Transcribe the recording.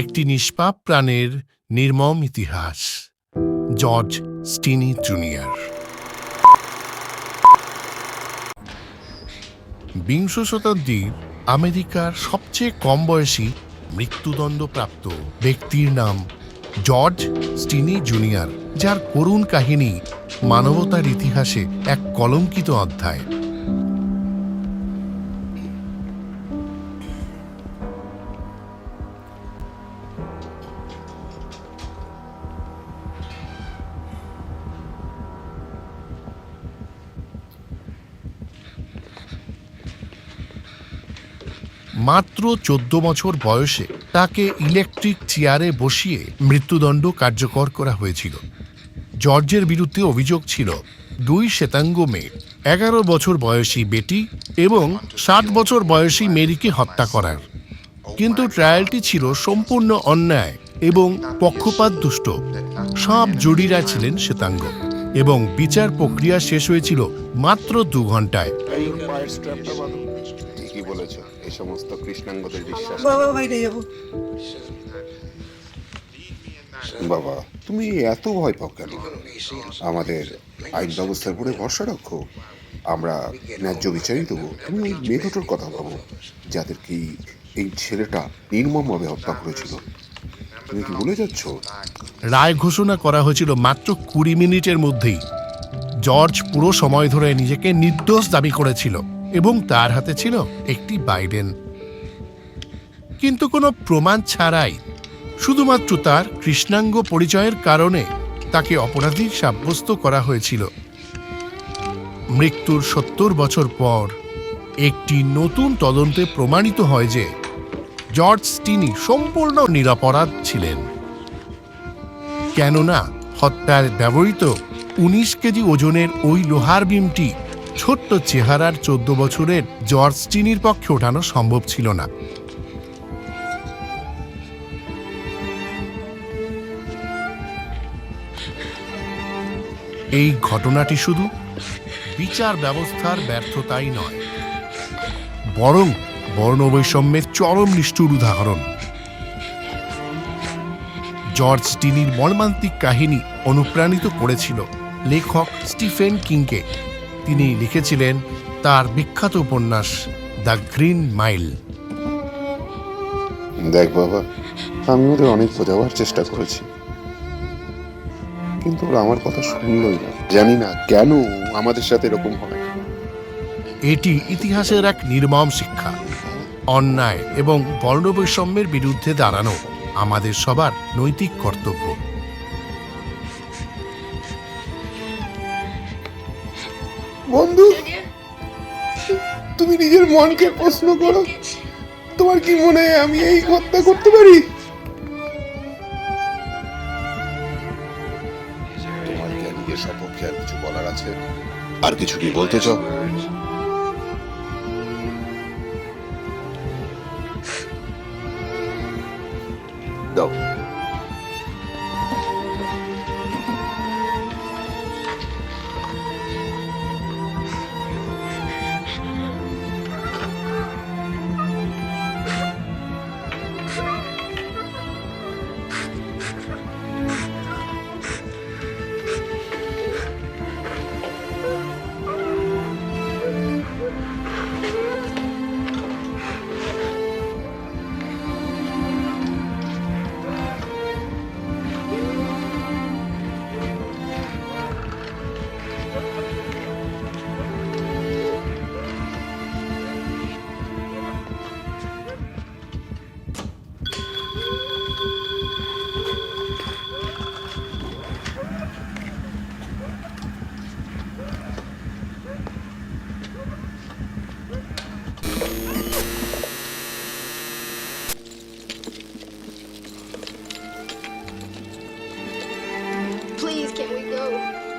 একটি নিষ্পাপ প্রাণের নির্মম ইতিহাস, জর্জ স্টিনি জুনিয়র। বিংশ শতাব্দীর আমেরিকার সবচেয়ে কম বয়সী মৃত্যুদণ্ডপ্রাপ্ত ব্যক্তির নাম জর্জ স্টিনি জুনিয়র, যার করুণ কাহিনী মানবতার ইতিহাসে এক কলঙ্কিত অধ্যায়। মাত্র চোদ্দ বছর বয়সে তাকে ইলেকট্রিক চেয়ারে বসিয়ে মৃত্যুদণ্ড কার্যকর করা হয়েছিল। জর্জের বিরুদ্ধে অভিযোগ ছিল, দুই শ্বেতাঙ্গ মেয়ে, এগারো বছর বয়সী বেটি এবং ষাট বছর বয়সী মেরিকে হত্যা করার। কিন্তু ট্রায়ালটি ছিল সম্পূর্ণ অন্যায় এবং পক্ষপাত দুষ্ট। সব জুরিরা ছিলেন শ্বেতাঙ্গ এবং বিচার প্রক্রিয়া শেষ হয়েছিল মাত্র দু ঘন্টায় ঠিকই বলেছ এই সমস্ত কৃষ্ণাঙ্গদের বিশ্বাস। বাবা বাইরে যাব। বাবা তুমি এত ভয় পাও কেন? আমাদের আইন ব্যবস্থার উপরে ভরসা রাখো। আমরা ন্যায্য বিচারই দেবো। তুমি ওই মেয়ে দুটোর কথা ভাবো যাদের কি এই ছেলেটা নির্মমভাবে হত্যা করেছিল। তুমি কি ভুলে যাচ্ছ? রায় ঘোষণা করা হয়েছিল মাত্র কুড়ি মিনিটের মধ্যেই। জর্জ পুরো সময় ধরে নিজেকে নির্দোষ দাবি করেছিল। এবং তার হাতে ছিল একটি বাইডেন। কিন্তু কোনো প্রমাণ ছাড়াই শুধুমাত্র তার কৃষ্ণাঙ্গ পরিচয়ের কারণে তাকে অপরাধী সাব্যস্ত করা হয়েছিল। মৃত্যুর সত্তর বছর পর একটি নতুন তদন্তে প্রমাণিত হয় যে জর্জ স্টিনি সম্পূর্ণ নিরাপরাধ ছিলেন। কেননা হত্যার ব্যবহৃত উনিশ কেজি ওজনের ওই লোহার বিমটি ছোট্ট চেহারার চোদ্দ বছরের জর্জ চিনির পক্ষে ওঠানো সম্ভব ছিল না। এই ঘটনাটি শুধু বিচার ব্যবস্থার ব্যর্থতাই নয়, বরং বর্ণবৈষম্যের চরম নিষ্ঠুর উদাহরণ। জর্জ টিনির মর্মান্তিক কাহিনী অনুপ্রাণিত করেছিল লেখক স্টিফেন কিংকে। তিনি লিখেছিলেন তার বিখ্যাত উপন্যাস দ্য গ্রিন মাইল। দেখ বাবা আমি ওদের অনেক বোঝাবার চেষ্টা করেছি। কিন্তু ওরা আমার কথা শুনলই না। জানি না কেন আমাদের সাথে এরকম হয়। এটি ইতিহাসের এক নির্মম শিক্ষা। অন্যায় এবং বর্ণবৈষম্যের বিরুদ্ধে দাঁড়ানো আমাদের সবার নৈতিক কর্তব্য। বন্ধু, তুমি নিজের মনকে প্রশ্ন করো, তোমার কি মনে হয় আমি এই হত্যা করতে পারি? তোমার কি নিজের সপক্ষে আর কিছু বলার আছে? আর কিছু কি বলতে চাও? দাও। Please, can we go?